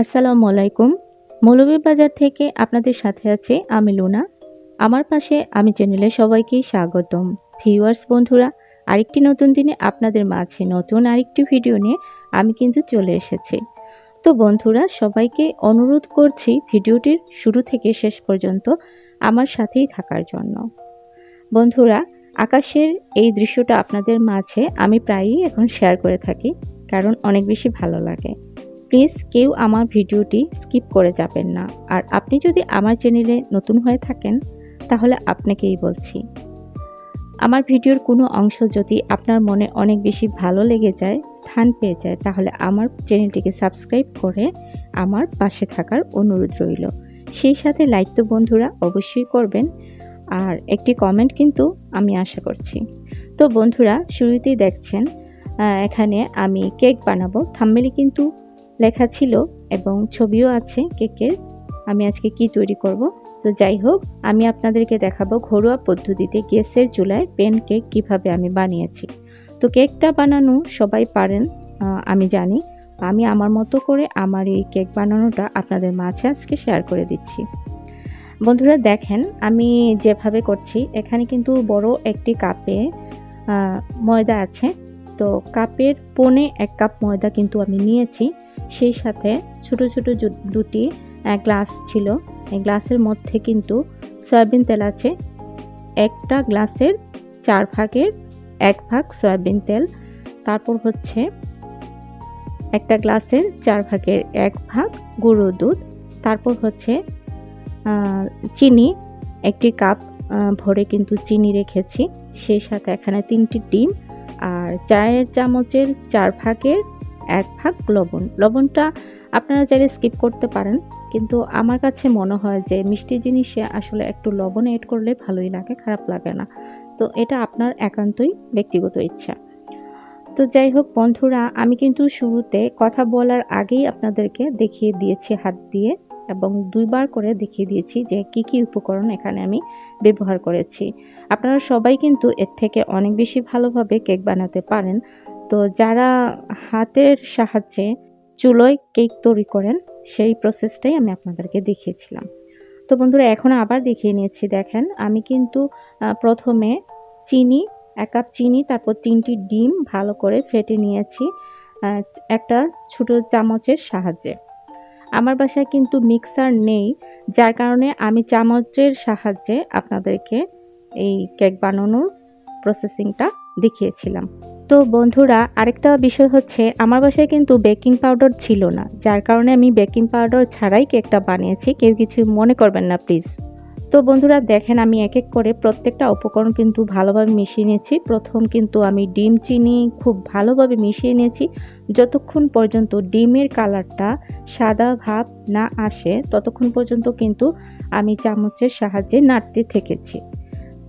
আসসালামু আলাইকুম। মৌলভীবাজার থেকে আপনাদের সাথে আছে আমি লুনা। আমার পাশে আমি চ্যানেলে সবাইকে স্বাগতম। ভিউয়ার্স বন্ধুরা, আরেকটি নতুন দিনে আপনাদের মাঝে নতুন আরেকটি ভিডিও নিয়ে আমি কিন্তু চলে এসেছি। তো বন্ধুরা, সবাইকে অনুরোধ করছি ভিডিওটির শুরু থেকে শেষ পর্যন্ত আমার সাথেই থাকার জন্য। বন্ধুরা, আকাশের এই দৃশ্যটা আপনাদের মাঝে আমি প্রায়ই এখন শেয়ার করে থাকি, কারণ অনেক বেশি ভালো লাগে। প্লিজ কেউ আমার ভিডিওটি স্কিপ করে যাবেন না। আর আপনি যদি আমার চ্যানেলে নতুন হয়ে থাকেন, তাহলে আপনাকেই বলছি। আমার ভিডিওর কোনো অংশ যদি আপনার মনে অনেক বেশি ভালো লেগে যায়, স্থান পেয়ে যায়, তাহলে আমার চ্যানেলটিকে সাবস্ক্রাইব করে আমার পাশে থাকার অনুরোধ রইল। সেই সাথে লাইক তো বন্ধুরা অবশ্যই করবেন, আর একটি কমেন্ট কিন্তু আমি আশা করছি। তো বন্ধুরা, শুরুতেই দেখছেন এখানে আমি কেক বানাবো। থাম্মেলে কিন্তু লেখা ছিল এবং ছবিও আছে কেকের। আমি আজকে কি তৈরি করব? তো যাই হোক, আমি আপনাদেরকে দেখাবো ঘরোয়া পদ্ধতিতে গ্যাসের চুলায় পেন কেক কীভাবে আমি বানিয়েছি। তো কেকটা বানানো সবাই পারেন আমি জানি। আমি আমার মতো করে আমার এই কেক বানানোটা আপনাদের মাঝে আজকে শেয়ার করে দিচ্ছি। বন্ধুরা দেখেন, আমি যেভাবে করছি, এখানে কিন্তু বড় একটি কাপে ময়দা আছে। তো কাপের পনে এক কাপ ময়দা কিন্তু আমি নিয়েছি। সেই সাথে ছোট ছোট দুটি গ্লাস ছিল। গ্লাসের মধ্যে কিন্তু সয়াবিন তেল আছে। একটা গ্লাসের চার ভাগের এক ভাগ সয়াবিন তেল। তারপর হচ্ছে একটা গ্লাসের চার ভাগের এক ভাগ গুঁড়ো দুধ। তারপর হচ্ছে চিনি। একটি কাপ ভরে কিন্তু চিনি রেখেছি। সেই সাথে এখানে তিনটি ডিম। আর চায়ের চামচের চার ভাগের এক ভাগ লবণ। লবণটা আপনারা চাইলে স্কিপ করতে পারেন, কিন্তু আমার কাছে মনে হয় যে মিষ্টি জিনিসে আসলে একটু লবণ এড করলে ভালোই লাগে, খারাপ লাগে না। তো এটা আপনার একান্তই ব্যক্তিগত ইচ্ছা। তো যাই হোক বন্ধুরা, আমি কিন্তু শুরুতে কথা বলার আগেই আপনাদেরকে দেখিয়ে দিয়েছি হাত দিয়ে এবং দুইবার করে দেখিয়ে দিয়েছি যে কি কি উপকরণ এখানে আমি ব্যবহার করেছি। আপনারা সবাই কিন্তু এর থেকে অনেক বেশি ভালোভাবে কেক বানাতে পারেন। তো যারা হাতের সাহায্যে চুলোয় কেক তৈরি করেন, সেই প্রসেসটাই আমি আপনাদেরকে দেখিয়েছিলাম। তো বন্ধুরা, এখন আবার দেখিয়ে নিয়েছি, দেখেন, আমি কিন্তু প্রথমে চিনি, এক কাপ চিনি, তারপর তিনটি ডিম ভালো করে ফেটে নিয়েছি একটা ছোটো চামচের সাহায্যে। আমার বাসায় কিন্তু মিক্সার নেই, যার কারণে আমি চামচের সাহায্যে আপনাদেরকে এই কেক বানানোর প্রসেসিংটা দেখিয়েছিলাম। তো বন্ধুরা, আরেকটা বিষয় হচ্ছে আমার বাসায় কিন্তু বেকিং পাউডার ছিল না। যার কারণে আমি বেকিং পাউডার ছাড়াই কেকটা বানিয়েছি। কেউ কিছু মনে করবেন না, প্লিজ। তো বন্ধুরা, দেখেন আমি এক এক করে প্রত্যেকটা উপকরণ কিন্তু ভালোভাবে মিশিয়ে নিয়েছি। প্রথম কিন্তু আমি ডিম চিনি, খুব ভালোভাবে মিশিয়ে নিয়েছি। যতক্ষণ পর্যন্ত ডিমের কালারটা সাদা ভাব না আসে, ততক্ষণ পর্যন্ত কিন্তু আমি চামচের সাহায্যে নাড়তে থেকেছি।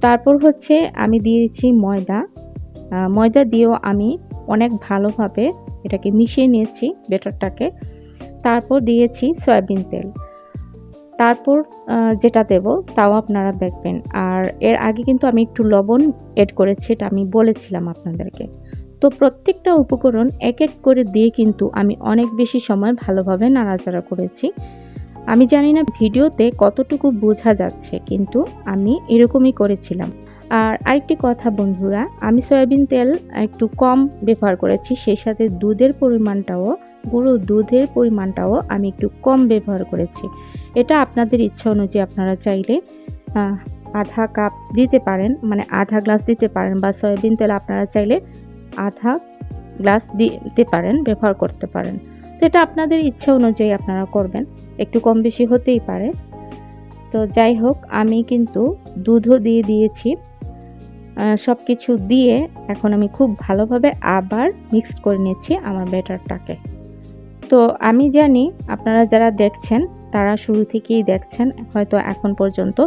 তারপর হচ্ছে আমি দিয়েছি ময়দা। ময়দা দিয়েও আমি অনেক ভালোভাবে এটাকে মিশিয়ে নিয়েছি বেটারটাকে তারপর দিয়েছি সয়াবিন তেল। তারপর যেটা দেব তাও আপনারা দেখবেন। আর এর আগে কিন্তু আমি একটু লবণ এড করেছি, এটা আমি বলেছিলাম আপনাদেরকে। তো প্রত্যেকটা উপকরণ এক এক করে দিয়ে কিন্তু আমি অনেক বেশি সময় ভালোভাবে নাড়াচাড়া করেছি। আমি জানি না ভিডিওতে কতটুকু বোঝা যাচ্ছে, কিন্তু আমি এরকমই করেছিলাম। আর আরেকটি কথা বন্ধুরা, আমি সয়াবিন তেল একটু কম ব্যবহার করেছি, সেই সাথে দুধের পরিমাণটাও, গুঁড়ো দুধের পরিমাণটাও আমি একটু কম ব্যবহার করেছি। এটা আপনাদের ইচ্ছা অনুযায়ী আপনারা চাইলে আধা কাপ দিতে পারেন মানে আধা গ্লাস দিতে পারেন বা সয়াবিন তেল আপনারা চাইলে আধা গ্লাস দিতে পারেন, ব্যবহার করতে পারেন। তো এটা আপনাদের ইচ্ছা অনুযায়ী আপনারা করবেন, একটু কম বেশি হতেই পারে। তো যাই হোক, আমি কিন্তু দুধও দিয়ে দিয়েছি। সব কিছু দিয়ে এখন আমি খুব ভালোভাবে আবার মিক্সড করে নিয়েছি আমার ব্যাটারটাকে। তো আমি জানি আপনারা যারা দেখছেন, তারা শুরু থেকেই দেখছেন, হয়তো এখন পর্যন্ত।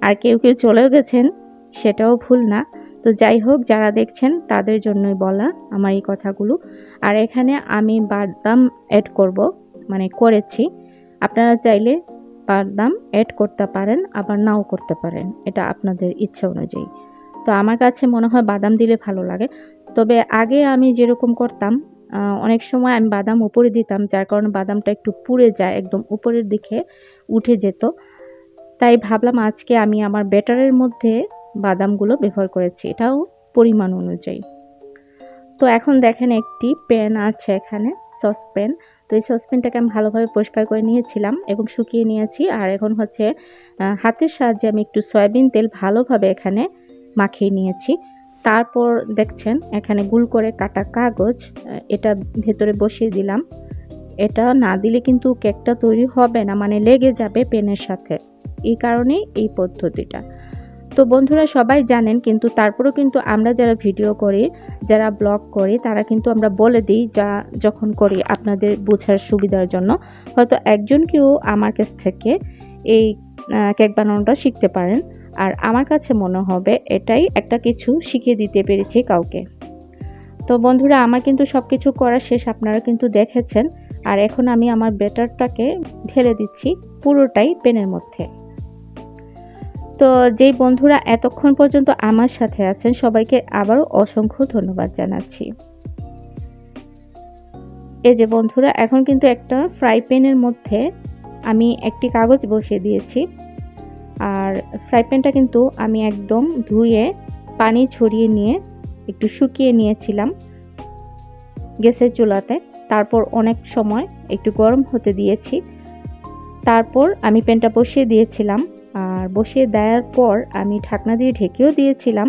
আর কেউ কেউ চলেও গেছেন, সেটাও ভুল না। তো যাই হোক, যারা দেখছেন, তাদের জন্যই বলা আমার এই কথাগুলো। আর এখানে আমি বাদাম অ্যাড করব মানে করেছি। আপনারা চাইলে বাদাম অ্যাড করতে পারেন, আবার নাও করতে পারেন, এটা আপনাদের ইচ্ছা অনুযায়ী। তো আমার কাছে মনে হয় বাদাম দিলে ভালো লাগে। তবে আগে আমি যেরকম করতাম অনেক সময় আমি বাদাম উপরে দিতাম, যার কারণে বাদামটা একটু পুড়ে যায়, একদম উপরের দিকে উঠে যেত। তাই ভাবলাম আজকে আমি আমার ব্যাটারের মধ্যে বাদামগুলো ব্যবহার করেছি, এটাও পরিমাণ অনুযায়ী। তো এখন দেখেন একটি প্যান আছে এখানে, সসপ্যান। তো এই সসপ্যানটাকে আমি ভালোভাবে পরিষ্কার করে নিয়েছিলাম এবং শুকিয়ে নিয়েছি। আর এখন হচ্ছে হাতের সাহায্যে আমি একটু সয়াবিন তেল ভালোভাবে এখানে মাখিয়ে নিয়েছি। তারপর দেখছেন এখানে গুল করে কাটা কাগজ, এটা ভেতরে বসিয়ে দিলাম। এটা না দিলে কিন্তু কেকটা তৈরি হবে না মানে লেগে যাবে পেনের সাথে। এই কারণেই এই পদ্ধতিটা। তো বন্ধুরা সবাই জানেন কিন্তু তারপরেও কিন্তু আমরা যারা ভিডিও করি, যারা ব্লগ করি, তারা কিন্তু আমরা বলে দিই যা যখন করি আপনাদের বোঝার সুবিধার জন্য। হয়তো একজন কেউ আমার কাছ থেকে এই কেক বানানোটা শিখতে পারেন। আর আমার কাছে মনে হবে এটাই একটা কিছু শিখিয়ে দিতে পেরেছি কাউকে। তো বন্ধুরা, আমার কিন্তু সব কিছু করা শেষ, আপনারা কিন্তু দেখেছেন। আর এখন আমি আমার ব্যাটারটাকে ঢেলে দিচ্ছি পুরোটাই পেনের মধ্যে। তো যেই বন্ধুরা এতক্ষণ পর্যন্ত আমার সাথে আছেন, সবাইকে আবারও অসংখ্য ধন্যবাদ জানাচ্ছি। এই যে বন্ধুরা, এখন কিন্তু একটা ফ্রাই প্যানের মধ্যে আমি একটি কাগজ বসিয়ে দিয়েছি। আর ফ্রাই প্যানটা কিন্তু আমি একদম ধুয়ে পানি ছড়িয়ে নিয়ে একটু শুকিয়ে নিয়েছিলাম গ্যাসের চুলাতে। তারপর অনেক সময় একটু গরম হতে দিয়েছি। তারপর আমি প্যানটা বসিয়ে দিয়েছিলাম। আর বসিয়ে দেওয়ার পর আমি ঢাকনা দিয়ে ঢেকেও দিয়েছিলাম।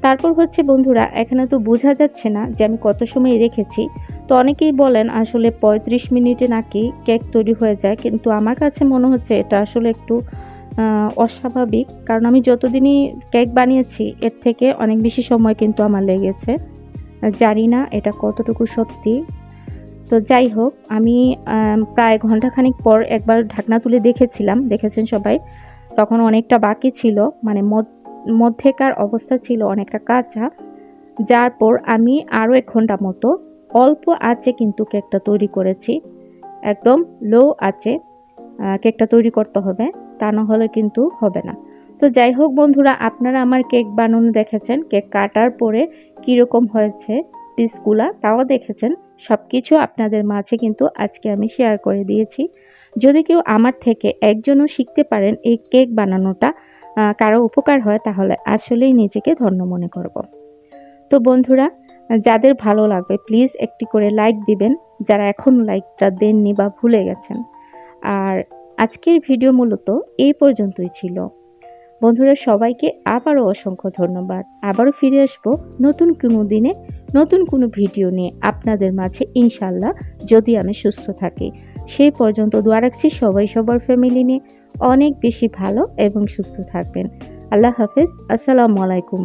তারপর হচ্ছে বন্ধুরা, এখানে তো বোঝা যাচ্ছে না যে আমি কত সময় রেখেছি। তো অনেকেই বলেন আসলে পঁয়ত্রিশ মিনিটে নাকি কেক তৈরি হয়ে যায়। কিন্তু আমার কাছে মনে হচ্ছে এটা আসলে একটু অস্বাভাবিক। কারণ আমি যতদিনই কেক বানিয়েছি এর থেকে অনেক বেশি সময় কিন্তু আমার লেগেছে। জানি না এটা কতটুকু সত্যি। তো যাই হোক আমি প্রায় ঘন্টাখানিক পর একবার ঢাকনা তুলে দেখেছিলাম দেখেছেন সবাই? তখন অনেকটা বাকি ছিল মানে মধ্যেকার অবস্থা ছিল অনেকটা কাঁচা। যার পর আমি আরও এক ঘণ্টা মতো অল্প আঁচে কিন্তু কেকটা তৈরি করেছি। একদম লো আহ, কেকটা তৈরি করতে হবে। তা না হলে কিন্তু হবে না। তো যাই হোক বন্ধুরা, আপনারা আমার কেক বানানো দেখেছেন, কেক কাটার পরে কীরকম হয়েছে পিসগুলা তাও দেখেছেন। সব কিছু আপনাদের মাঝে কিন্তু আজকে আমি শেয়ার করে দিয়েছি। যদি কেউ আমার থেকে একজনও শিখতে পারেন এই কেক বানানোটা কারও উপকার হয় তাহলে আসলেই নিজেকে ধন্য মনে করব। তো বন্ধুরা, যাদের ভালো লাগবে প্লিজ একটি করে লাইক দিবেন, যারা এখন লাইকটা দেননি বা ভুলে গেছেন। আর আজকের ভিডিও মূলত এই পর্যন্তই ছিল। বন্ধুরা, সবাইকে আবারও অসংখ্য ধন্যবাদ। আবারও ফিরে আসব নতুন কোনো দিনে, নতুন কোনো ভিডিও নিয়ে আপনাদের মাঝে ইনশাল্লাহ যদি আমি সুস্থ থাকি। সেই পর্যন্ত দোয়া রাখছি সবাই সবার ফ্যামিলি নিয়ে। অনেক বেশি ভালো এবং সুস্থ থাকবেন। আল্লাহ হাফেজ। আসসালামু আলাইকুম।